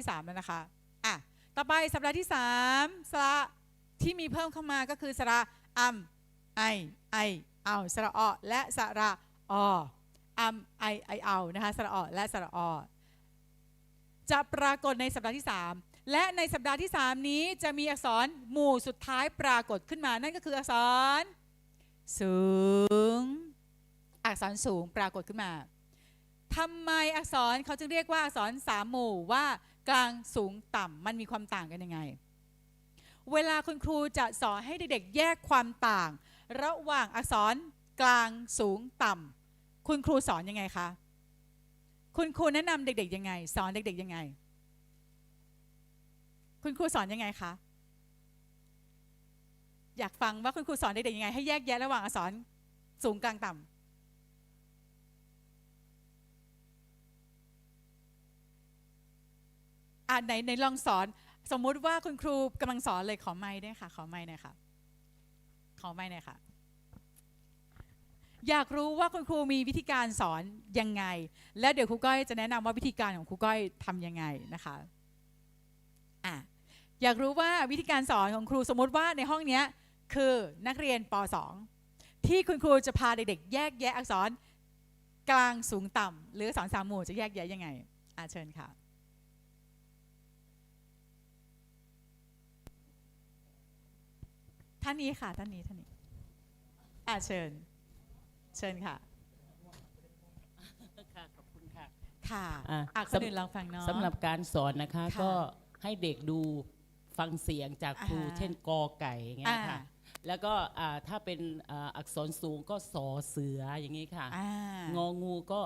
ที่3แล้วนะคะอะต่อไปสัปดาห์ที่ 3สระที่มีเพิ่มเข้ามาก็คือสระอัมไอไอเอาสระอและสระออัมไอไอเอานะคะสระอและสระอจะปรากฏในสัปดาห์ที่ 3 และในสัปดาห์ที่ 3 นี้จะมีอักษรหมู่สุดท้ายปรากฏขึ้นมา นั่นก็คืออักษร สูง อักษรสูงปรากฏขึ้นมาทำไมอักษรเขาจึงเรียกว่าอักษรสามหมู่ว่า กลางสูงต่ำมันมีความต่างกันยังไง เวลาคุณครูจะสอนให้เด็กๆแยกความต่าง ระหว่างอักษรกลางสูงต่ำคุณครูสอนยังไงคะคุณครูแนะนำเด็กๆยังไง สอนเด็กๆยังไง คุณครูสอนยังไงคะอยากฟังว่าคุณครูสอนเด็กๆยังไง ให้แยกแยะระหว่างอักษรสูงกลางต่ำ อะไหนไหนลองสอน สมมุติว่าคุณครูกำลังสอนเลยขอไม้ด้วยค่ะ ขอไม้หน่อยค่ะ ขอไม้หน่อยค่ะ อยากรู้ว่าคุณครูมีวิธีการสอนยังไง และเดี๋ยวครูก้อยจะแนะนำว่าวิธีการของครูก้อยทำยังไงนะคะอะอยากรู้ว่าวิธีการสอนของครูสมมติว่าในห้องเนี้ยคือนักเรียนป .2 ที่คุณครูจะพาเด็กๆแยกแยะอักษรกลางสูงต่ำหรืออักษรสามหมู่จะแยกแยะยังไงอะเชิญค่ะ ท่านนี้ค่ะท่านนี้ท่านนี้อะเชิญ เชิญค่ะ ค่ะขอบคุณค่ะ ค่ะอะอะคนสำอื่นลองฟังเนาะ สำหรับการสอนนะคะค่ะก็ให้เด็กดูฟังเสียงจากครูอ่าฮะเช่นกอไก่อย่างเงี้ยค่ะอ่า แล้วก็อ่าถ้าเป็นอ่าอักษรสูงก็สอเสืออย่างนี้ค่ะ อ่างองูก็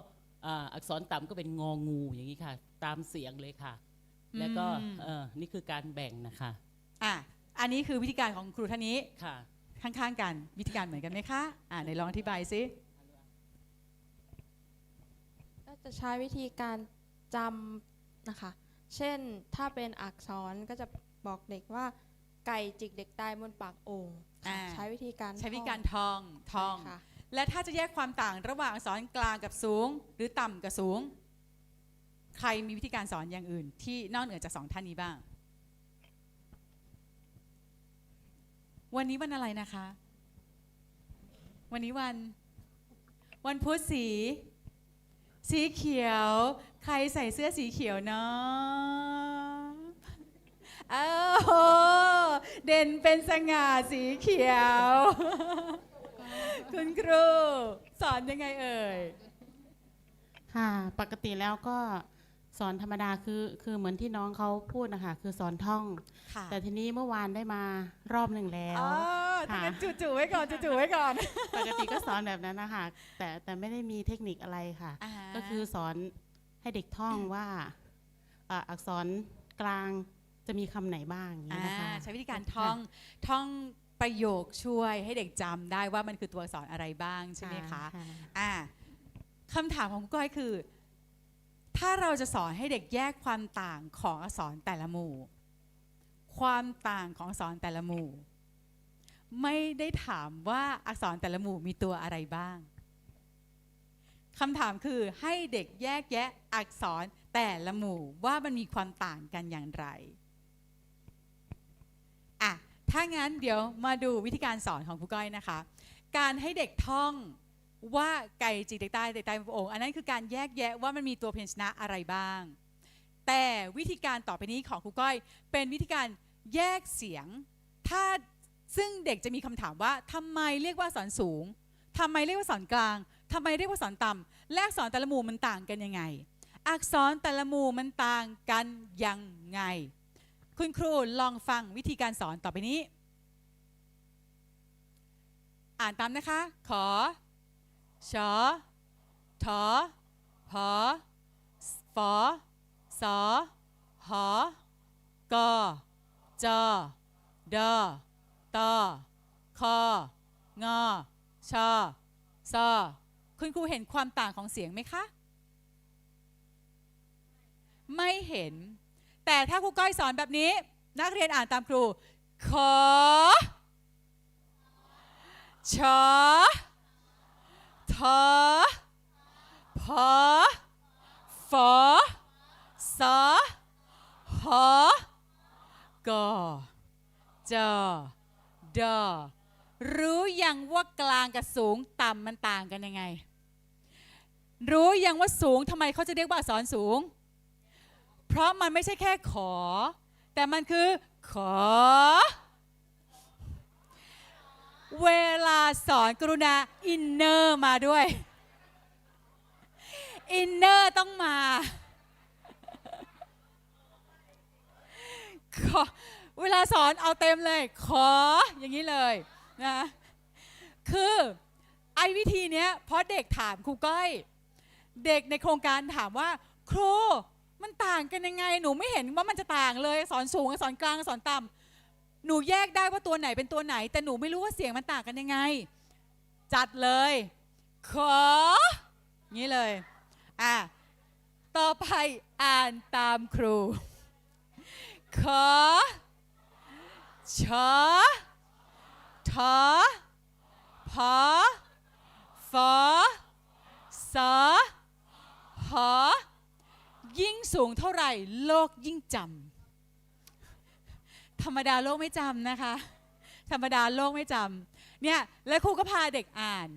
อ่าอักษรต่ำก็เป็นงองูอย่างนี้ค่ะ ตามเสียงเลยค่ะ แล้วก็เอ่อนี่คือการแบ่งนะคะ อะ อันนี้คือวิธีการของครูท่านนี้ค่ะข้างๆกันวิธีการเหมือนกันไหมคะอ่าในลองอธิบายซิก็จะใช้วิธีการจำนะคะ เช่นถ้าเป็นอักษรก็จะบอกเด็กว่าไก่จิกเด็กตายบนปากโอ่งค่ะอ่าใช้วิธีการใช้วิธีการท่องท่องท่องใช่ค่ะและถ้าจะแยกความต่างระหว่างอักษรกลางกับสูง หรือต่ำกับสูง ใครมีวิธีการสอนอย่างอื่น ที่นอกเหนือจากสองท่านนี้บ้าง วันนี้วันอะไรนะคะ วันนี้วัน วันพุธสี สีเขียว ใครใส่เสื้อสีเขียวเนาะเอ้าโหเด่นเป็นสง่าสีเขียว คุณครู สอนยังไงเอ่ย ค่ะ ปกติแล้วก็ สอนธรรมดาคือคือเหมือนที่น้องเขาพูดนะคะคือสอนท่อง ค่ะแต่ทีนี้เมื่อวานได้มารอบหนึ่งแล้วอ๋อถ้าค่ะงั้นจู่ๆไว้ก่อนจู่ๆไว้ก่อน ปกติก็สอนแบบนั้นนะคะแต่แต่ไม่ได้มีเทคนิคอะไรค่ะ อ่าก็คือสอนให้เด็กท่องว่าอ่าอักษรกลางจะมีคำไหนบ้างอย่างนี้นะคะอ่าใช้วิธีการท่องท่องประโยคช่วยให้เด็กจำได้ว่ามันคือตัวอักษรอะไรบ้างใช่ไหมคะ อ่าคำถามของคุณก้อยคือ ถ้าเราจะสอนให้เด็กแยกความต่างของอักษรแต่ละหมู่ ความต่างของอักษรแต่ละหมู่ ไม่ได้ถามว่าอักษรแต่ละหมู่มีตัวอะไรบ้างคำถามคือให้เด็กแยกแยะอักษรแต่ละหมู่ว่ามันมีความต่างกันอย่างไรอะถ้างั้นเดี๋ยวมาดูวิธีการสอนของครูก้อยนะคะ การให้เด็กท่อง ว่าไก่จิกเด็กใต้เด็กต้พระองค์อันนั้นคือการแยกแยะว่ามันมีตัวพยัญชนะอะไรบ้าง แต่วิธีการต่อไปนี้ของครูก้อย เป็นวิธีการแยกเสียง ถ้าซึ่งเด็กจะมีคำถามว่าทำไมเรียกว่าสอนสูงทำไมเรียกว่าสอนกลางทำไมเรียกว่าสอนต่ำและอักษรแต่ละหมู่มันต่างกันยังไง อักษรแต่ละหมู่มันต่างกันยังไง คุณครูลองฟังวิธีการสอนต่อไปนี้ อ่านตามนะคะ ขอ ชอทอพอฟอสอหอกอจอดอตอคองอชอซอคุณครูเห็นความต่างของเสียงไหมคะ ไม่เห็น แต่ถ้าครูก้อยสอนแบบนี้ นักเรียนอ่านตามครูขอชอ ทอพอฟอสอหกอจอดอรู้ยังว่ากลางกับสูงต่ำมันต่างกันยังไง รู้ยังว่าสูงทำไมเขาจะเรียกว่าอักษรสูง เพราะมันไม่ใช่แค่ขอ แต่มันคือขอ เวลาสอนกรุณาอินเนอร์มาด้วย อินเนอร์ต้องมาขอเวลาสอนเอาเต็มเลย ขออย่างนี้เลยนะคือไอ้วิธีเนี้ยเพราะเด็กถามครูก้อย เด็กในโครงการถามว่า ครูมันต่างกันยังไง หนูไม่เห็นว่ามันจะต่างเลย สอนสูงกับสอนกลางสอนต่ำ หนูแยกได้ว่าตัวไหนเป็นตัวไหน แต่หนูไม่รู้ว่าเสียงมันต่างกันยังไง จัดเลยขอองี้เลยอะต่อไปอ่านตามครูขอชอทอพอฟอสอหอยิ่งสูงเท่าไหร่ โลกยิ่งจำ ธรรมดาโลกไม่จำนะคะ ธรรมดาโลกไม่จำเนี่ยแล้วครูก็พาเด็กอ่าน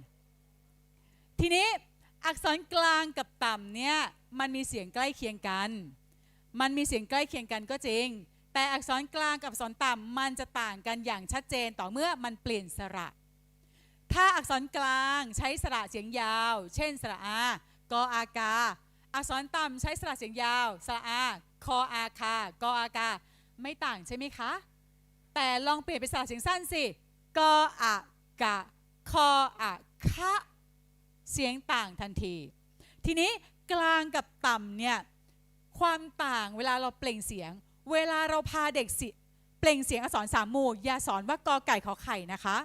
ทีนี้อักษรกลางกับต่ำเนี่ยมันมีเสียงใกล้เคียงกัน มันมีเสียงใกล้เคียงกันก็จริง แต่อักษรกลางกับอักษรต่ำมันจะต่างกันอย่างชัดเจนต่อเมื่อมันเปลี่ยนสระ ถ้าอักษรกลางใช้สระเสียงยาว เช่นสระอากออากา อักษรต่ำใช้สระเสียงยาว สระอาคออาคากออากา ไม่ต่างใช่ไหมคะ แต่ลองเปลี่ยนเป็นสระเสียงสั้นสิกออากะคออาคะเสียงต่างทันที ทีนี้กลางกับต่ำเนี่ยความต่างเวลาเราเปล่งเสียง เวลาเราพาเด็กสิเปล่งเสียงอักษรสามหมู่อย่าสอนว่ากอไก่ขอไข่นะคะ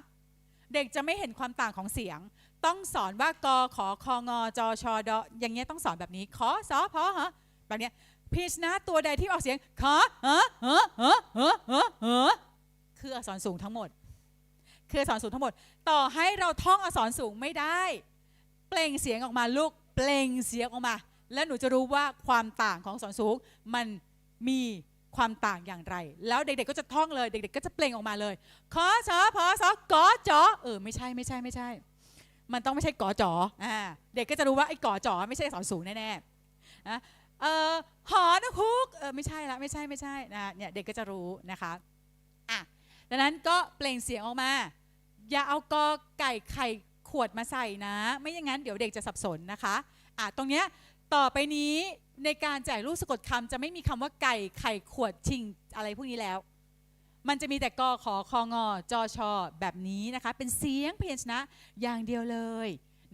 เด็กจะไม่เห็นความต่างของเสียง ต้องสอนว่ากอขอคองอจอชอดออย่างเงี้ยต้องสอนแบบนี้ขอสอพอฮะแบบเนี้ย พีชนะตัวใดที่ออกเสียงขอเออเออเออเออเออเออคืออักษรสูงทั้งหมด คืออักษรสูงทั้งหมด ต่อให้เราท่องอักษรสูงไม่ได้ เปล่งเสียงออกมาลูก เปล่งเสียงออกมา แล้วหนูจะรู้ว่าความต่างของอักษรสูงมันมีความต่างอย่างไร แล้วเด็กๆก็จะท่องเลย เด็กๆ ก็จะเปล่งออกมาเลยขอสอพอสอกอจอเออไม่ใช่ไม่ใช่ไม่ใช่ มันต้องไม่ใช่กอจออ่าเด็กก็จะรู้ว่าไอ้กอจอไม่ใช่อักษรสูงแน่ๆนะเออหอนะเออ ไม่ใช่ละไม่ใช่ไม่ใช่นะเนี่ยเด็กก็จะรู้นะคะอะดังนั้นก็เปล่งเสียงออกมา อย่าเอากอไก่ไข่ขวดมาใส่นะ ไม่อย่างนั้นเดี๋ยวเด็กจะสับสนนะคะอะตรงเนี้ยต่อไปนี้ในการแจกรูปสะกดคำจะไม่มีคำว่าไก่ไข่ขวดชิงอะไรพวกนี้แล้ว มันจะมีแต่กอขอคองอจอชอแบบนี้นะคะ เป็นเสียงเพยัญชนะอย่างเดียวเลย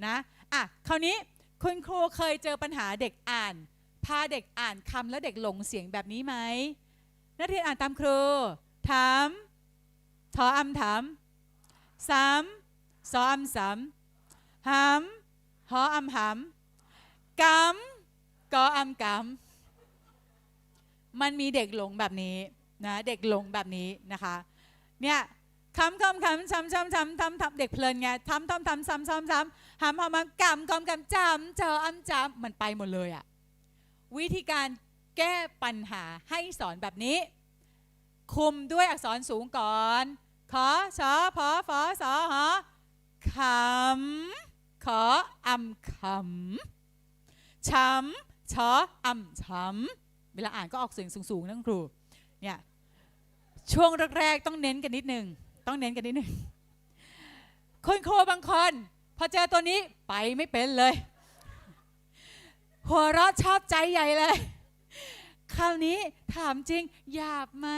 นะอะคราวนี้คุณครูเคยเจอปัญหาเด็กอ่าน พาเด็กอ่านคำแล้วเด็กหลงเสียงแบบนี้ไหมนักเรียนอ่านตามครูถามทออำถามสามซออำสามหำหออำหำกำกออำกำมันมีเด็กหลงแบบนี้นะเด็กหลงแบบนี้นะคะเนี่ยคำคำคำช้ำช้ำช้ำทำทำเด็กเพลินไงทำทำทำซ้ำซ้ำซ้ำหำหอมกำกำกำจำเจออำจำมันไปหมดเลยอะ วิธีการแก้ปัญหาให้สอนแบบนี้ คุมด้วยอักษรสูงก่อนขอชอพอฟอสอหอขำขออำขำช้ำชออำช้ำเวลาอ่านก็ออกเสียงสูงๆนะคุณครูเนี่ยช่วงแรกๆต้องเน้นกันนิดนึงต้องเน้นกันนิดนึงคุณคบางคนพอเจอตัวนี้ไปไม่เป็นเลย หัวเราะชอบใจใหญ่เลยคราวนี้ถามจริงหยาบไหม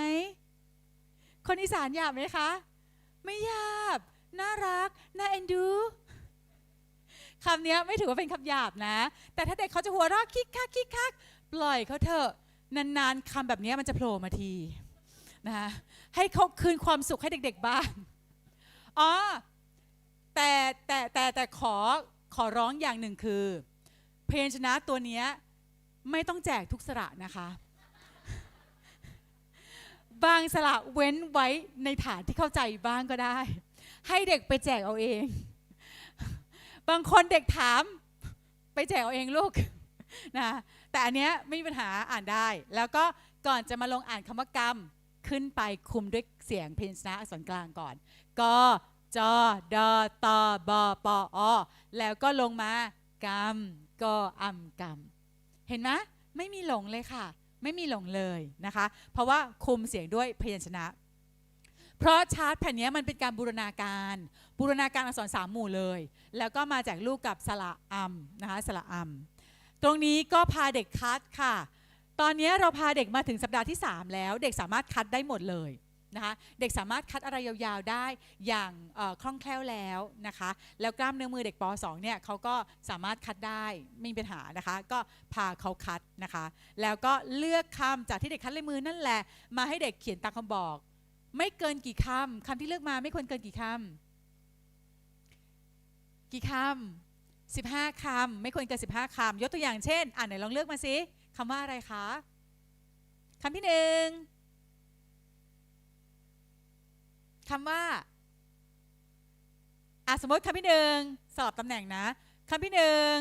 คนอีสานหยาบไหมคะ ไม่หยาบ น่ารัก น่าเอ็นดูคำนี้ไม่ถือว่าเป็นคำหยาบนะ แต่ถ้าเด็กเขาจะหัวเราะคิกคักคิกคักปล่อยเขาเถอะ นานๆคำแบบนี้มันจะโผล่มาทีนะคะให้เขาคืนความสุขให้เด็ก ๆบ้างอ๋อแต่แต่แต่แต่ขอขอร้องอย่างหนึ่งคือ เพลงชนะตัวนี้ไม่ต้องแจกทุกสระนะคะ บางสระเว้นไว้ในฐานที่เข้าใจบ้างก็ได้ ให้เด็กไปแจกเอาเอง บางคนเด็กถามไปแจกเอาเองลูกนะแต่อันเนี้ยไม่มีปัญหาอ่านได้ แล้วก็ก่อนจะมาลงอ่านคำว่ากรรมขึ้นไปคุมด้วยเสียงเพยัญชนะอักษรกลางก่อน ก จ ด ต บ ป อ แล้วก็ลงมา กำกอำกำเห็นไหมไม่มีหลงเลยค่ะ ไม่มีหลงเลยนะคะ เพราะว่าคุมเสียงด้วยพยัญชนะ เพราะชาร์ตแผ่นนี้มันเป็นการบูรณาการ บูรณาการอักษรสามหมู่เลย แล้วก็มาจากลูกกับสระอัมนะคะสระอัมตรงนี้ก็พาเด็กคัดค่ะ ตอนนี้เราพาเด็กมาถึงสัปดาห์ที่ 3 แล้ว เด็กสามารถคัดได้หมดเลย นะคะเด็กสามารถคัดอะไรยาวๆได้อย่างคล่องแคล่วแล้วนะคะแล้วกล้ามเนื้อมือเด็กป .2 เนี่ยเขาก็สามารถคัดได้ไม่มีปัญหานะคะก็พาเขาคัดนะคะแล้วก็เลือกคำจากที่เด็กคัดลายมือนั่นแหละ มาให้เด็กเขียนตามคำบอก ไม่เกินกี่คำคำที่เลือกมาไม่ควรเกินกี่คำกี่คำ15คำไม่ควรเกิน15คำยกตัวอย่างเช่น อ่านไหนลองเลือกมาสิคำว่าอะไรคะคำที่หนึ่ง คำว่าอะสมมติคำที่หนึ่งสลับตำแหน่งนะคำที่หนึ่ง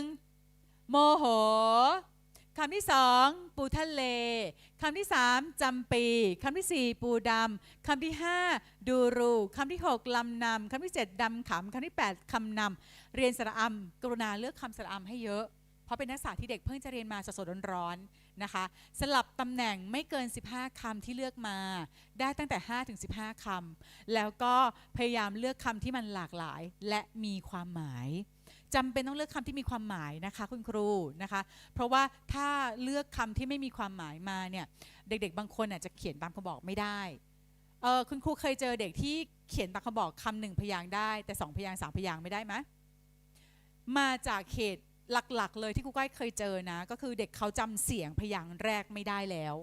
โมโหคำที่สองปูทะเลคำที่สามจำปีคำที่สี่ปูดำคำที่ห้าดูรูคำที่หกลำนำคำที่เจ็ดดำขำคำที่แปดคำนำเรียนสระอัมกรุณาเลือกคำสระอัมให้เยอะ เพราะเป็นนักศึกษาที่เด็กเพิ่งจะเรียนมาสดๆร้อนๆนะคะ สลับตำแหน่งไม่เกิน 15คำที่เลือกมา ได้ตั้งแต่ 5 ถึง 15คำแล้วก็พยายามเลือกคำที่มันหลากหลายและมีความหมายจำเป็นต้องเลือกคำที่มีความหมายนะคะคุณครูนะคะ เพราะว่าถ้าเลือกคำที่ไม่มีความหมายมาเนี่ยเด็ก ๆ บางคนอาจจะเขียนตามคำบอกไม่ได้เออคุณครูเคยเจอเด็กที่เขียนตามคำบอกคำหนึ่งพยางได้ แต่สองพยางสามพยางไม่ได้ไหมมาจากเขต หลักๆ เลยที่ครูก้อยเคยเจอนะ ก็คือเด็กเขาจำเสียงพยางค์แรกไม่ได้แล้ว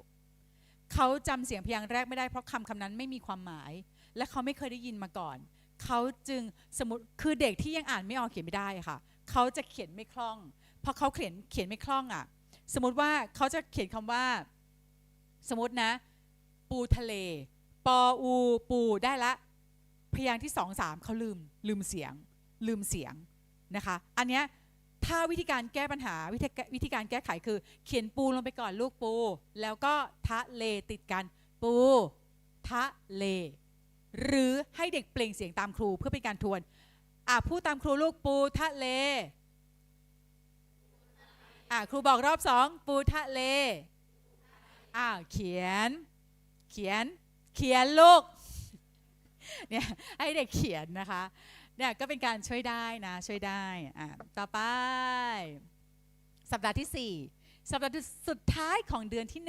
เขาจำเสียงพยางค์แรกไม่ได้เพราะคำคำนั้นไม่มีความหมาย และเขาไม่เคยได้ยินมาก่อน เขาจึงสมมติคือเด็กที่ยังอ่านไม่ออกเขียนไม่ได้ค่ะ เขาจะเขียนไม่คล่องพอเขาเขียนเขียนไม่คล่องอะ สมมติว่าเขาจะเขียนคำว่า สมมตินะ ปูทะเล ปออู ปูได้ละ พยางค์ที่สองสามเขาลืมลืมเสียง ลืมเสียงนะคะ อันเนี้ย ถ้าวิธีการแก้ปัญหาวิธีวิธีการแก้ไขคือ เขียนปูลงไปก่อนลูกปู แล้วก็ทะเลติดกัน ปูทะเล หรือให้เด็กเปล่งเสียงตามครูเพื่อเป็นการทวน อะพูดตามครูลูกปูทะเล อะครูบอกรอบสองปูทะเล อ้าวเขียน เขียน เขียนลูก เนี่ยให้เด็กเขียนนะคะ เนี่ยก็เป็นการช่วยได้นะช่วยได้อะต่อไป สัปดาห์ที่ 4 สัปดาห์สุดท้ายของเดือนที่